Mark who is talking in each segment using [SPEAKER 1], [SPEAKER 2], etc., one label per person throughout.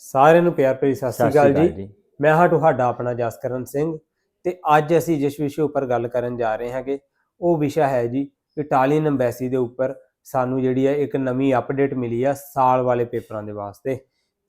[SPEAKER 1] ਸਾਰਿਆਂ ਨੂੰ ਪਿਆਰ ਭਰੀ ਸਤਿ ਸ੍ਰੀ ਅਕਾਲ ਜੀ। ਮੈਂ ਹਾਂ ਤੁਹਾਡਾ ਆਪਣਾ ਜਸਕਰਨ ਸਿੰਘ ਤੇ ਅੱਜ ਅਸੀਂ ਜਿਸ ਵਿਸ਼ੇ ਉੱਪਰ ਗੱਲ ਕਰਨ ਜਾ ਰਹੇ ਹਾਂਗੇ ਉਹ ਵਿਸ਼ਾ ਹੈ ਜੀ ਇਟਾਲੀਅਨ ਐਮਬੈਸੀ ਦੇ ਉੱਪਰ ਸਾਨੂੰ ਜਿਹੜੀ ਹੈ ਇੱਕ ਨਵੀਂ ਅਪਡੇਟ ਮਿਲੀ ਆ ਸਾਲ ਵਾਲੇ ਪੇਪਰਾਂ ਦੇ ਵਾਸਤੇ।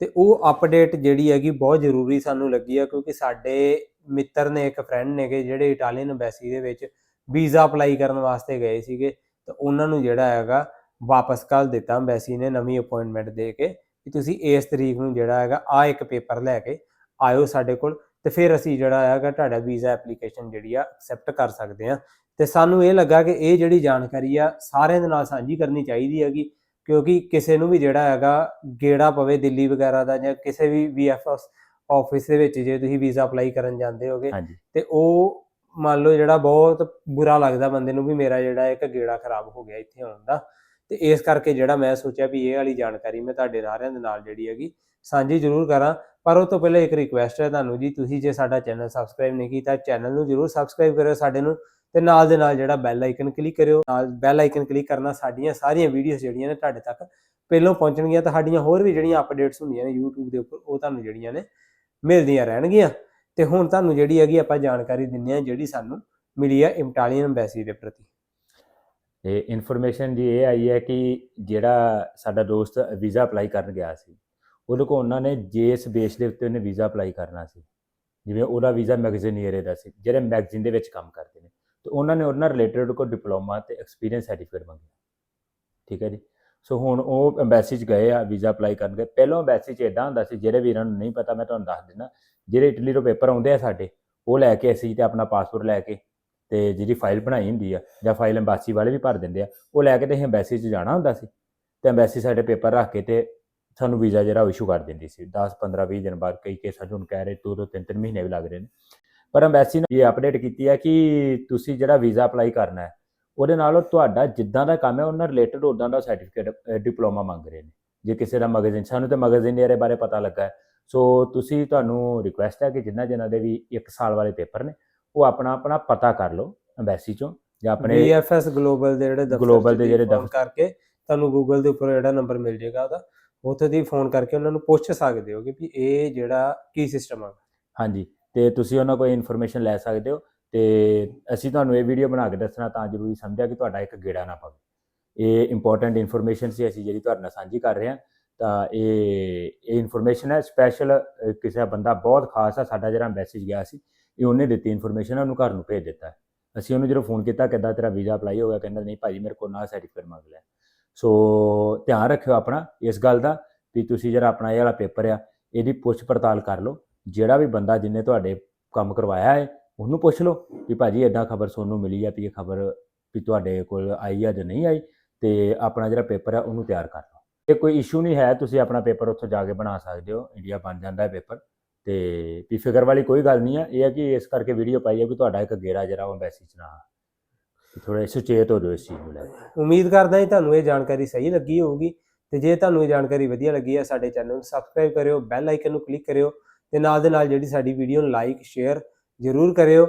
[SPEAKER 1] ਤੇ ਉਹ ਅਪਡੇਟ ਜਿਹੜੀ ਹੈਗੀ ਬਹੁਤ ਜ਼ਰੂਰੀ ਸਾਨੂੰ ਲੱਗੀ ਆ ਕਿਉਂਕਿ ਸਾਡੇ ਮਿੱਤਰ ਨੇ ਇੱਕ ਫਰੈਂਡ ਨੇਗੇ ਜਿਹੜੇ ਇਟਾਲੀਅਨ ਐਮਬੈਸੀ ਦੇ ਵਿੱਚ ਵੀਜ਼ਾ ਅਪਲਾਈ ਕਰਨ ਵਾਸਤੇ ਗਏ ਸੀਗੇ ਤਾਂ ਉਹਨਾਂ ਨੂੰ ਜਿਹੜਾ ਹੈਗਾ ਵਾਪਸ ਕੱਲ ਦਿੱਤਾ ਐਮਬੈਸੀ ਨੇ ਨਵੀਂ ਅਪਾਇੰਟਮੈਂਟ ਦੇ ਕੇ। ਕਿ ਤੁਸੀਂ ਇਸ ਤਰੀਕ ਨੂੰ ਜਿਹੜਾ ਹੈਗਾ ਆ ਇੱਕ ਪੇਪਰ ਲੈ ਕੇ ਆਇਓ ਸਾਡੇ ਕੋਲ ਤੇ ਫਿਰ ਅਸੀਂ ਜਿਹੜਾ ਹੈਗਾ ਤੁਹਾਡਾ ਵੀਜ਼ਾ ਐਪਲੀਕੇਸ਼ਨ ਜਿਹੜੀ ਆ ਐਕਸੈਪਟ ਕਰ ਸਕਦੇ ਆ ਤੇ ਸਾਨੂੰ ਇਹ ਲੱਗਾ ਕਿ ਇਹ ਜਿਹੜੀ ਜਾਣਕਾਰੀ ਆ ਸਾਰਿਆਂ ਦੇ ਨਾਲ ਸਾਂਝੀ ਕਰਨੀ ਚਾਹੀਦੀ ਹੈਗੀ ਕਿਉਂਕਿ ਕਿਸੇ ਨੂੰ ਵੀ ਜਿਹੜਾ ਹੈਗਾ ਗੇੜਾ ਪਵੇ ਦਿੱਲੀ ਵਗੈਰਾ ਦਾ ਜਾਂ ਕਿਸੇ ਵੀ ਵੀਐਫਐਸ ਆਫਿਸ ਦੇ ਵਿੱਚ ਜੇ ਤੁਸੀਂ ਵੀਜ਼ਾ ਅਪਲਾਈ ਕਰਨ ਜਾਂਦੇ ਹੋਗੇ ਤੇ ਉਹ ਮੰਨ ਲਓ ਜਿਹੜਾ ਬਹੁਤ ਬੁਰਾ ਲੱਗਦਾ ਬੰਦੇ ਨੂੰ ਵੀ ਮੇਰਾ ਜਿਹੜਾ ਇੱਕ ਗੇੜਾ ਖਰਾਬ ਹੋ ਗਿਆ ਇੱਥੇ ਆਉਣ ਦਾ। ਤੇ ਇਸ ਕਰਕੇ ਜਿਹੜਾ ਮੈਂ ਸੋਚਿਆ ਵੀ ਇਹ ਵਾਲੀ ਜਾਣਕਾਰੀ ਮੈਂ ਤੁਹਾਡੇ ਸਾਰਿਆਂ ਦੇ ਨਾਲ ਜਿਹੜੀ ਹੈਗੀ ਸਾਂਝੀ ਜ਼ਰੂਰ ਕਰਾਂ। ਪਰ ਉਹ ਤੋਂ ਪਹਿਲਾਂ ਇੱਕ ਰਿਕੁਐਸਟ ਹੈ ਤੁਹਾਨੂੰ ਜੀ, ਤੁਸੀਂ ਜੇ ਸਾਡਾ ਚੈਨਲ ਸਬਸਕ੍ਰਾਈਬ ਨਹੀਂ ਕੀਤਾ ਚੈਨਲ ਨੂੰ ਜ਼ਰੂਰ ਸਬਸਕ੍ਰਾਈਬ ਕਰਿਓ ਸਾਡੇ ਨੂੰ ਤੇ ਨਾਲ ਦੇ ਨਾਲ ਜਿਹੜਾ ਬੈਲ ਆਈਕਨ ਕਲਿੱਕ ਕਰਿਓ। ਨਾਲ ਬੈਲ ਆਈਕਨ ਕਲਿੱਕ ਕਰਨਾ ਸਾਡੀਆਂ ਸਾਰੀਆਂ ਵੀਡੀਓਜ਼ ਜਿਹੜੀਆਂ ਨੇ ਤੁਹਾਡੇ ਤੱਕ ਪਹਿਲਾਂ ਪਹੁੰਚਣਗੀਆਂ ਤਾਂ ਸਾਡੀਆਂ ਹੋਰ ਵੀ ਜਿਹੜੀਆਂ ਅਪਡੇਟਸ ਹੁੰਦੀਆਂ ਨੇ YouTube ਦੇ ਉੱਪਰ, ਉਹ ਤੁਹਾਨੂੰ ਜਿਹੜੀਆਂ ਨੇ ਮਿਲਦੀਆਂ ਰਹਿਣਗੀਆਂ। ਤੇ ਹੁਣ ਤੁਹਾਨੂੰ ਜਿਹੜੀ ਹੈਗੀ ਆਪਾਂ ਜਾਣਕਾਰੀ ਦਿੰਨੇ ਆ ਜਿਹੜੀ ਸਾਨੂੰ ਮਿਲੀ ਆ ਇਮਟਾਲੀਅਨ ਐਮਬੈਸੀ ਦੇ ਪ੍ਰਤੀ।
[SPEAKER 2] ਇਹ ਇਨਫੋਰਮੇਸ਼ਨ ਜੀ ਇਹ ਆਈ ਹੈ ਕਿ ਜਿਹੜਾ ਸਾਡਾ ਦੋਸਤ ਵੀਜ਼ਾ ਅਪਲਾਈ ਕਰਨ ਗਿਆ ਸੀ, ਉਹਦੇ ਕੋਲ ਉਹਨਾਂ ਨੇ ਜਿਸ ਬੇਸ ਦੇ ਉੱਤੇ ਉਹਨੇ ਵੀਜ਼ਾ ਅਪਲਾਈ ਕਰਨਾ ਸੀ। ਜਿਵੇਂ ਉਹਦਾ ਵੀਜ਼ਾ ਮੈਗਜ਼ੀਨੀਅਰ ਦਾ ਸੀ, ਜਿਹੜੇ ਮੈਗਜ਼ੀਨ ਦੇ ਵਿੱਚ ਕੰਮ ਕਰਦੇ ਨੇ। ਤੇ ਉਹਨਾਂ ਨੇ ਉਹਨਾਂ ਰਿਲੇਟਡ ਕੋ ਡਿਪਲੋਮਾ ਤੇ ਐਕਸਪੀਰੀਅੰਸ ਸਰਟੀਫਿਕੇਟ ਮੰਗਿਆ ਠੀਕ ਹੈ ਜੀ? ਸੋ ਹੁਣ ਉਹ ਐਮਬੈਸੀ 'ਚ ਗਏ ਆ, ਵੀਜ਼ਾ ਅਪਲਾਈ ਕਰਨ ਗਏ। ਪਹਿਲਾਂ ਐਮਬੈਸੀ 'ਚ ਇਦਾਂ ਹੁੰਦਾ ਸੀ, ਜਿਹੜੇ ਵੀਰਾਂ ਨੂੰ ਨਹੀਂ ਪਤਾ, ਮੈਂ ਤੁਹਾਨੂੰ ਦੱਸ ਦਿੰਦਾ, ਜਿਹੜੇ ਇਟਲੀ ਤੋਂ ਪੇਪਰ ਆਉਂਦੇ ਆ ਸਾਡੇ, ਉਹ ਲੈ ਕੇ ਅਸੀਂ ਤੇ ਆਪਣਾ ਪਾਸਪੋਰਟ ਲੈ ਕੇ ਤੇ ਜਿਹੜੀ ਫਾਈਲ ਬਣਾਈ ਹੁੰਦੀ ਆ, ਜਾਂ ਫਾਈਲ ਐਮਬੈਸੀ ਵਾਲੇ ਵੀ ਭਰ ਦਿੰਦੇ ਆ, ਉਹ ਲੈ ਕੇ ਤੇ ਅਸੀਂ ਐਮਬੈਸੀ 'ਚ ਜਾਣਾ ਹੁੰਦਾ ਸੀ। ਤੇ ਐਮਬੈਸੀ ਸਾਡੇ ਪੇਪਰ ਰੱਖ ਕੇ ਤੇ ਸਾਨੂੰ ਵੀਜ਼ਾ ਜਿਹੜਾ ਇਸ਼ੂ ਕਰ ਦਿੰਦੀ ਸੀ। 10 15 20 ਦਿਨ ਬਾਅਦ ਕਈ ਕੇਸਾਂ 'ਚ ਹੁਣ ਕਹਿ ਰਹੇ ਦੋ ਦੋ, ਤਿੰਨ ਤਿੰਨ ਮਹੀਨੇ ਵੀ ਲੱਗ ਰਹੇ ਨੇ। ਪਰ ਐਮਬੈਸੀ ਨੇ ਇਹ ਅਪਡੇਟ ਕੀਤੀ ਹੈ ਕਿ ਤੁਸੀਂ ਜਿਹੜਾ ਵੀਜ਼ਾ ਅਪਲਾਈ ਕਰਨਾ ਹੈ, ਉਹਦੇ ਨਾਲ ਉਹ ਤੁਹਾਡਾ ਜਿੱਦਾਂ ਦਾ ਕੰਮ ਹੈ, ਉਹਨਾਂ ਰਿਲੇਟਡ ਉਦਾਂ ਦਾ ਸਰਟੀਫਿਕੇਟ ਡਿਪਲੋਮਾ ਮੰਗ ਰਹੇ ਨੇ। ਜੇ ਕਿਸੇ ਦਾ ਮੈਗਜ਼ੀਨ ਸਾਨੂੰ ਤੇ ਮੈਗਜ਼ੀਨੀਅਰ ਬਾਰੇ ਪਤਾ ਲੱਗਾ ਸੋ ਤੁਸੀਂ ਤੁਹਾਨੂੰ ਰਿਕੁਐਸਟ ਹੈ ਕਿ ਜਿਨ੍ਹਾਂ ਜਿਨ੍ਹਾਂ ਦੇ ਵੀ 1 ਸਾਲ ਵਾਲੇ ਪੇਪਰ ਨੇ ਉਹ ਆਪਣਾ ਆਪਣਾ ਪਤਾ ਕਰ ਲਓ ਐਮਬੈਸੀ ਚੋਂ ਜਾਂ ਆਪਣੇ
[SPEAKER 1] VFS ਗਲੋਬਲ ਦੇ ਜਿਹੜੇ ਦਫ਼ਤਰ ਚ
[SPEAKER 2] ਦੇ ਜਿਹੜੇ ਦਫ਼ਤਰ-
[SPEAKER 1] ਕਰਕੇ ਤੁਹਾਨੂੰ ਗੂਗਲ ਦੇ ਉੱਪਰ ਜਿਹੜਾ ਨੰਬਰ ਮਿਲ ਜਾਏਗਾ ਉਹਦਾ ਉੱਥੇ ਦੀ ਫੋਨ ਕਰਕੇ ਉਹਨਾਂ ਨੂੰ ਪੁੱਛ ਸਕਦੇ ਹੋ ਕਿ ਵੀ ਇਹ ਜਿਹੜਾ ਕੀ ਸਿਸਟਮ ਆ।
[SPEAKER 2] ਹਾਂਜੀ ਤੇ ਤੁਸੀਂ ਉਹਨਾਂ ਕੋਲ ਇਨਫੋਰਮੇਸ਼ਨ ਲੈ ਸਕਦੇ ਹੋ ਤੇ ਅਸੀਂ ਤੁਹਾਨੂੰ ਇਹ ਵੀਡੀਓ ਬਣਾ ਕੇ ਦੱਸਣਾ ਤਾਂ ਜ਼ਰੂਰੀ ਸਮਝਿਆ ਕਿ ਤੁਹਾਡਾ ਇੱਕ ਗੇੜਾ ਨਾ ਪਵੇ। ਇਹ ਇੰਪੋਰਟੈਂਟ ਇਨਫੋਰਮੇਸ਼ਨ ਸੀ ਅਸੀਂ ਜਿਹੜੀ ਤੁਹਾਡੇ ਨਾਲ ਸਾਂਝੀ ਕਰ ਰਹੇ ਹਾਂ ਤਾਂ ਇਹ ਇਹ ਇਨਫੋਰਮੇਸ਼ਨ ਹੈ ਸਪੈਸ਼ਲ ਕਿਸੇ ਬੰਦਾ ਬਹੁਤ ਖਾਸ ਆ ਸਾਡਾ ਜਿਹੜਾ ਮੈਸੇਜ ਗਿਆ ਸੀ ਇਹ ਉਹਨੇ ਦਿੱਤੀ ਇਨਫੋਰਮੇਸ਼ਨ ਉਹਨੂੰ ਘਰ ਨੂੰ ਭੇਜ ਦਿੱਤਾ। ਅਸੀਂ ਉਹਨੂੰ ਜਦੋਂ ਫੋਨ ਕੀਤਾ ਕਿੱਦਾਂ ਤੇਰਾ ਵੀਜ਼ਾ ਅਪਲਾਈ ਹੋ ਗਿਆ। ਕਹਿੰਦਾ, ਨਹੀਂ ਭਾਜੀ, ਮੇਰੇ ਕੋਲ ਨਾ ਸਰਟੀਫਿਕੇਟ ਮੰਗ ਲਿਆ। ਸੋ ਧਿਆਨ ਰੱਖਿਓ ਆਪਣਾ ਇਸ ਗੱਲ ਦਾ ਵੀ ਤੁਸੀਂ ਜਿਹੜਾ ਆਪਣਾ ਇਹ ਵਾਲਾ ਪੇਪਰ ਆ, ਇਹਦੀ ਪੁੱਛ ਪੜਤਾਲ ਕਰ ਲਓ। ਜਿਹੜਾ ਵੀ ਬੰਦਾ ਜਿੰਨੇ ਤੁਹਾਡੇ ਕੰਮ ਕਰਵਾਇਆ ਹੈ, ਉਹਨੂੰ ਪੁੱਛ ਲਓ ਵੀ ਭਾਜੀ ਇਦਾਂ ਖਬਰ ਤੁਹਾਨੂੰ ਮਿਲੀ ਆ ਵੀ ਇਹ ਖਬਰ ਵੀ ਤੁਹਾਡੇ ਕੋਲ ਆਈ ਆ ਜਾਂ ਨਹੀਂ ਆਈ ਤੇ ਆਪਣਾ ਜਿਹੜਾ ਪੇਪਰ ਆ, ਉਹਨੂੰ ਤਿਆਰ ਕਰ ਲਓ। ਇਹ ਕੋਈ ਇਸ਼ੂ ਨਹੀਂ ਹੈ, ਤੁਸੀਂ ਆਪਣਾ ਪੇਪਰ ਉੱਥੋਂ ਜਾ ਕੇ ਬਣਾ ਸਕਦੇ ਹੋ। ਇੰਡੀਆ ਬਣ ਜਾਂਦਾ ਹੈ ਪੇਪਰ। ਤੇ ਵੀ ਫਿਕਰ ਵਾਲੀ ਕੋਈ ਗੱਲ ਨਹੀਂ ਆ ਇਹ ਹੈ ਕਿ ਇਸ ਕਰਕੇ ਵੀਡੀਓ ਪਾਈ ਹੈ ਕਿ ਤੁਹਾਡਾ ਇੱਕ ਗੇੜਾ ਜਿਹੜਾ ਉਹ ਮੈਸੇਜ ਨਾ ਥੋੜਾ ਸੁਚੇਤ ਹੋ ਜਾਓ ਇਸ ਚੀਜ਼ ਨੂੰ ਲੈ ਕੇ।
[SPEAKER 1] ਉਮੀਦ ਕਰਦਾ ਹਾਂ ਤੁਹਾਨੂੰ ਇਹ ਜਾਣਕਾਰੀ ਸਹੀ ਲੱਗੀ ਹੋਊਗੀ ਤੇ ਜੇ ਤੁਹਾਨੂੰ ਇਹ ਜਾਣਕਾਰੀ ਵਧੀਆ ਲੱਗੀ ਹੈ ਸਾਡੇ ਚੈਨਲ ਨੂੰ ਸਬਸਕ੍ਰਾਈਬ ਕਰਿਓ ਬੈਲ ਆਈਕਨ ਨੂੰ ਕਲਿੱਕ ਕਰਿਓ ਤੇ ਨਾਲ ਦੇ ਨਾਲ ਜਿਹੜੀ ਸਾਡੀ ਵੀਡੀਓ ਨੂੰ ਲਾਈਕ ਸ਼ੇਅਰ ਜ਼ਰੂਰ ਕਰਿਓ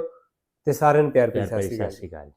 [SPEAKER 1] ਤੇ ਸਾਰਿਆਂ ਨੂੰ ਪਿਆਰ ਭਰੀ
[SPEAKER 2] ਸਤਿ ਸ਼੍ਰੀ ਅਕਾਲ